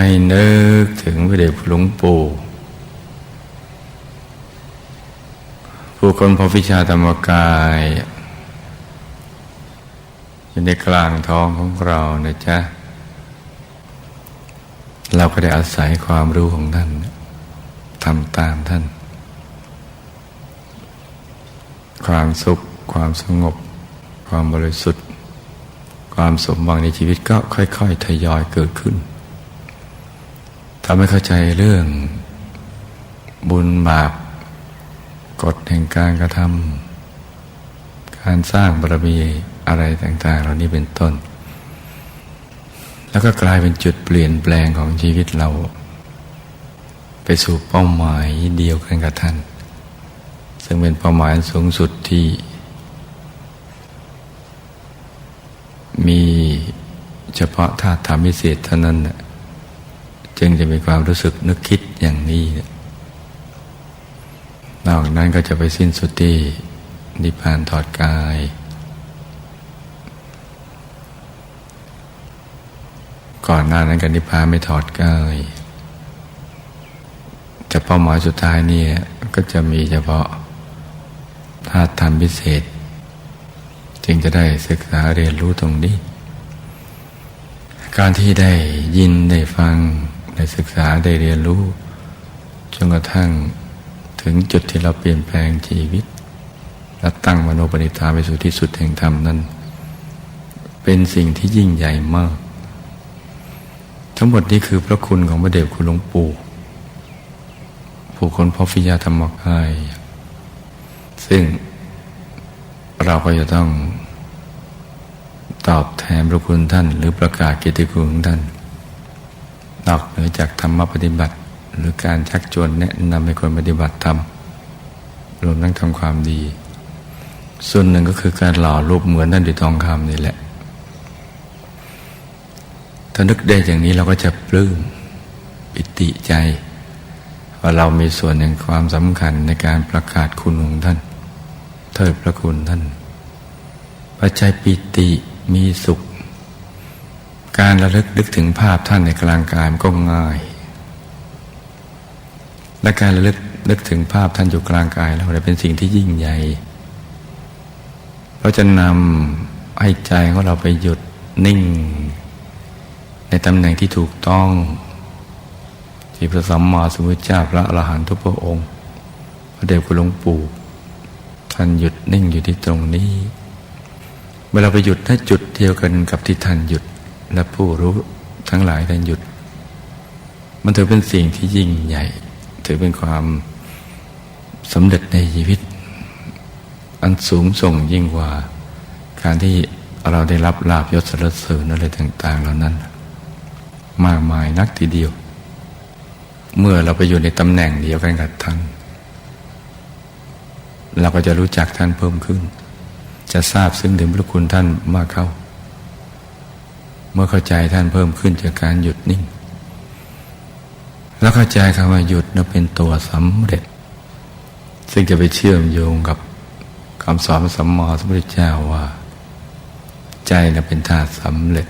ให้นึกถึงพระเดชพระหลวงปู่ผู้คนพอวิชาธรรมกายอยู่ในกลางท้องของเรานะจ๊ะ เราก็ได้อาศัยความรู้ของท่านทำตามท่าน ความสุข ความสงบ ความบริสุทธิ์ ความสมหวังในชีวิตก็ค่อย ๆ ทยอยเกิดขึ้น ทำให้เข้าใจเรื่องบุญบาปกฎแห่งการกระทำการสร้างบารมีอะไรต่าง ๆ เหล่านี้เป็นต้น แล้วก็กลายเป็นจุดเปลี่ยนแปลงของชีวิตเรา ไปสู่เป้าหมายเดียวกันกับท่าน ซึ่งเป็นเป้าหมายสูงสุดที่ มีเฉพาะธาตุธรรมพิเศษเท่านั้น จึงจะมีความรู้สึกนึกคิดอย่างนี้ นอกนั้นก็จะไปสิ้นสุดที่นิพพานถอดกาย ก่อนหน้านั้นกันนิพพานไม่ถอดกาย แต่เป้าหมายสุดท้ายนี่ก็จะมีเฉพาะธาตุธรรมพิเศษ จึงจะได้ศึกษาเรียนรู้ตรงนี้ การที่ได้ยินได้ฟัง ได้ศึกษาได้เรียนรู้จนกระทั่งถึงจุดที่เราเปลี่ยนแปลงชีวิตและตั้งมโนปณิธานไปสู่ที่สุดแห่งธรรมนั้น เป็นสิ่งที่ยิ่งใหญ่มาก ทั้งหมดนี้คือพระคุณของพระเดชคุณหลวงปู่ผู้คนพฟิยาธรรมกาย ซึ่งเราก็จะต้องตอบแทนพระคุณท่าน หรือประกาศเกียรติคุณของท่าน นอกเหนือจากธรรมปฏิบัติ หรือการชักชวนแนะนำให้คนปฏิบัติธรรมรวมทั้งทำความดี ส่วนหนึ่งก็คือการหล่อรูปเหมือนนั่นด้วยทองคำนี่แหละ ถ้านึกได้อย่างนี้เราก็จะปลื้มปิติใจ ว่าเรามีส่วนในความสำคัญในการประกาศคุณของท่าน เทิดพระคุณท่านปัจจัยปิติมีสุข การระลึกนึกถึงภาพท่านในกลางกายมันก็ง่าย และการระลึกนึกถึงภาพท่านอยู่กลางกายเราเป็นสิ่งที่ยิ่งใหญ่เราจะนำให้ใจของเราไปหยุดนิ่ง ในตำแหน่งที่ถูกต้อง ที่พระสัมมาสัมพุทธเจ้าพระอรหันตุพระองค์ พระเดชคุณหลวงปู่ท่านหยุดนิ่งอยู่ที่ตรงนี้เมื่อเราไปหยุดถ้าจุดเดียวกันกับที่ท่านหยุด และผู้รู้ทั้งหลายท่านหยุด มันถือเป็นสิ่งที่ยิ่งใหญ่ ถือเป็นความสำเร็จในชีวิต อันสูงส่งยิ่งกว่า การที่เราได้รับลาบยศสรรเสริญอะไรต่าง ๆ เหล่านั้น มากมายนักทีเดียว เมื่อเราไปอยู่ในตำแหน่งเดียวกันกับท่านเราก็จะรู้จักท่านเพิ่มขึ้น จะทราบซึ้งถึงพระคุณท่านมากเข้า มื่อเข้าใจท่านเพิ่มขึ้นจากการหยุดนิ่ง แล้วเข้าใจคำว่าหยุดนะเป็นตัวสำเร็จ ซึ่งจะไปเชื่อมโยงกับคำสอนสัมมาสัมพุทธเจ้าว่า ใจนะเป็นธาตุสำเร็จ